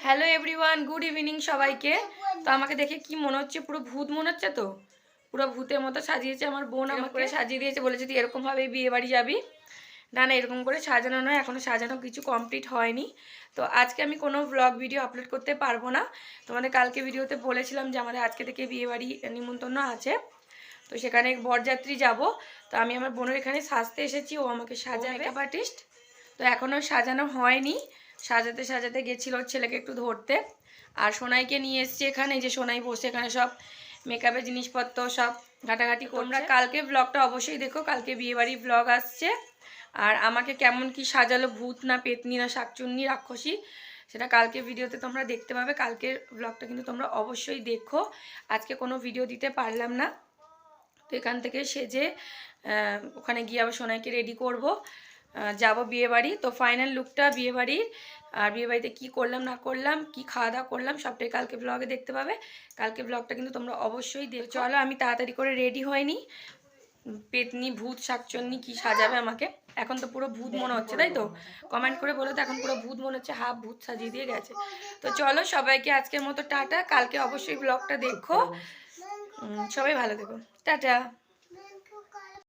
Hello everyone good evening সবাইকে। তো আমাকে দেখে কি মনে হচ্ছে? পুরো ভূত মনে হচ্ছে তো? পুরো ভূতের মতো সাজিয়েছে আমার বোন আমাকে করে সাজিয়ে দিয়েছে বলেছে তুই এরকমভাবে বিয়ে বাড়ি যাবি। না না এরকম করে সাজানো নয় এখনও সাজানো কিছু কমপ্লিট হয়নি। তো আজকে আমি কোনো ব্লগ ভিডিও আপলোড করতে পারব না। তোমাদের কালকে ভিডিওতে বলেছিলাম যে আমাদের আজকে থেকে বিয়ে বাড়ি নিমন্ত্রণ আছে। তো সেখানে বরযাত্রী যাব। তো আমি আমার বোনের এখানে সাজতে এসেছি ও আমাকে সাজাবে। মেকআপ আর্টিস্ট তো এখনও সাজানো হয়নি। সাজাতে সাজাতে গেছিল ছেলেকে একটু ধরতে। আর সোনাইকে নিয়ে এসছি এখানে যে সোনাই বসে এখানে সব মেকআপের জিনিসপত্র সব ঘাটাঘাটি তোমরা কালকে ব্লগটা অবশ্যই দেখো কালকে বিয়েবাড়ি ব্লগ আসছে। আর আমাকে কেমন কি সাজালো ভূত না পেতনি না শাকচুন্নি রাক্ষসী সেটা কালকে ভিডিওতে তোমরা দেখতে পাবে। কালকের ব্লগটা কিন্তু তোমরা অবশ্যই দেখো। আজকে কোনো ভিডিও দিতে পারলাম না। তো এখান থেকে সেজে ওখানে গিয়ে আবার সোনাইকে রেডি করব। যাব বিয়ে বাড়ি তো ফাইনাল লুকটা বিয়ে বাড়ির আর বিয়ে বাড়িতে কী করলাম না করলাম কি খাওয়া দাওয়া করলাম সবটাই কালকে ব্লগে দেখতে পাবে। কালকে ব্লগটা কিন্তু তোমরা অবশ্যই দেখো। চলো আমি তাড়াতাড়ি করে রেডি হয়নি। পেতনি ভূত শাকচন্নি কি সাজাবে আমাকে? এখন তো পুরো ভূত মনে হচ্ছে তাই তো? কমেন্ট করে বলো তো এখন পুরো ভূত মনে হচ্ছে হাফ ভূত সাজিয়ে দিয়ে গেছে। তো চলো সবাইকে আজকের মতো টাটা। কালকে অবশ্যই ব্লগটা দেখো। সবাই ভালো থেকো। টাটা।